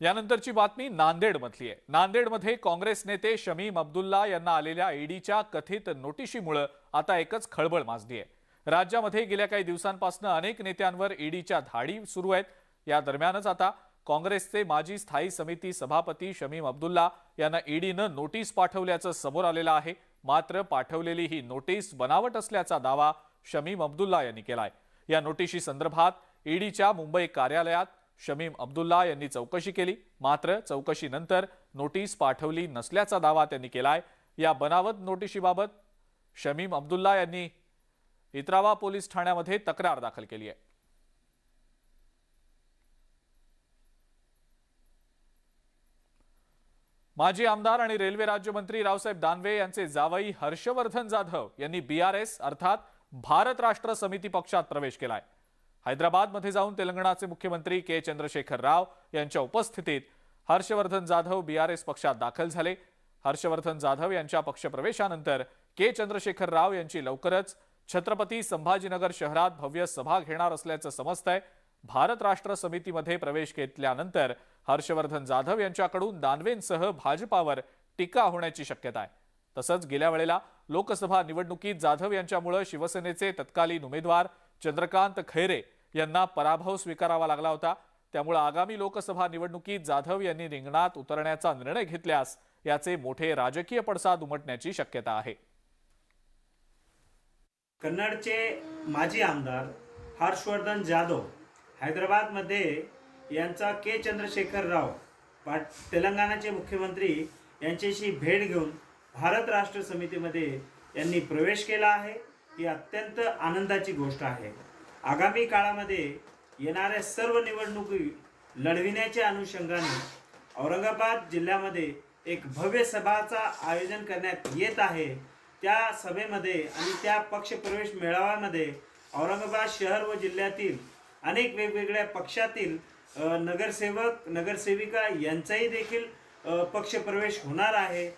यानंतरची बातमी नांदेडमधली आहे. नांदेडमध्ये काँग्रेस नेते शमीम अब्दुल्ला यांना आलेल्या ईडीच्या कथित नोटिशीमुळं आता एकच खळबळ माजली आहे. राज्यामध्ये गेल्या काही दिवसांपासून अनेक नेत्यांवर ईडीच्या धाडी सुरू आहेत. या दरम्यानच आता काँग्रेसचे माजी स्थायी समिती सभापती शमीम अब्दुल्ला यांना ईडीनं नोटीस पाठवल्याचं समोर आलेलं आहे. मात्र पाठवलेली ही नोटीस बनावट असल्याचा दावा शमीम अब्दुल्ला यांनी केलाय. या नोटिशी संदर्भात ईडीच्या मुंबई कार्यालयात शमीम अब्दुल्ला यांनी चौकशी केली. मात्र चौकशीनंतर नोटीस पाठवली नसल्याचा दावा त्यांनी केलाय. या बनावट नोटिशीबाबत शमीम अब्दुल्ला यांनी इत्रावा पोलीस ठाण्यामध्ये तक्रार दाखल केली आहे. माजी आमदार आणि रेल्वे राज्यमंत्री रावसाहेब दानवे यांचे जावई हर्षवर्धन जाधव यांनी बीआरएस अर्थात भारत राष्ट्र समिती पक्षात प्रवेश केलाय. हैदराबादमध्ये जाऊन तेलंगणाचे मुख्यमंत्री के चंद्रशेखर राव यांच्या उपस्थितीत हर्षवर्धन जाधव बीआरएस पक्षात दाखल झाले. हर्षवर्धन जाधव यांच्या पक्षप्रवेशानंतर के चंद्रशेखर राव यांची लवकरच छत्रपती संभाजीनगर शहरात भव्य सभा घेणार असल्याचं समजतंय. भारत राष्ट्र समितीमध्ये प्रवेश घेतल्यानंतर हर्षवर्धन जाधव यांच्याकडून दानवेंसह भाजपावर टीका होण्याची शक्यता आहे. तसंच गेल्या वेळेला लोकसभा निवडणुकीत जाधव यांच्यामुळे शिवसेनेचे तत्कालीन उमेदवार चंद्रकांत खैरे यांना पराभव स्वीकारावा लागला होता. त्यामुळे आगामी लोकसभा निवडणुकीत जाधव यांनी रिंगणात उतरण्याचा निर्णय घेतल्यास याचे मोठे राजकीय पडसाद उमटण्याची शक्यता आहे. कन्नडचे माजी आमदार हर्षवर्धन जाधव हैदराबादमध्ये यांचा के. चंद्रशेखर राव पाट तेलंगणाचे मुख्यमंत्री यांच्याशी भेट घेऊन भारत राष्ट्र समितीमध्ये यांनी प्रवेश केला आहे. ही अत्यंत आनंदाची गोष्ट आहे. आगामी काळामध्ये येणाऱ्या सर्व निवडणुकी लढविण्याच्या अनुषंगाने औरंगाबाद जिल्ह्यामध्ये एक भव्य सभाचा आयोजन करण्यात येत आहे. त्या सभेमध्ये आणि त्या पक्षप्रवेश मेळाव्यामध्ये औरंगाबाद शहर व जिल्ह्यातील अनेक वेगवेगळ्या पक्षातील नगरसेवक नगरसेविका यांचाही देखील पक्षप्रवेश होणार आहे.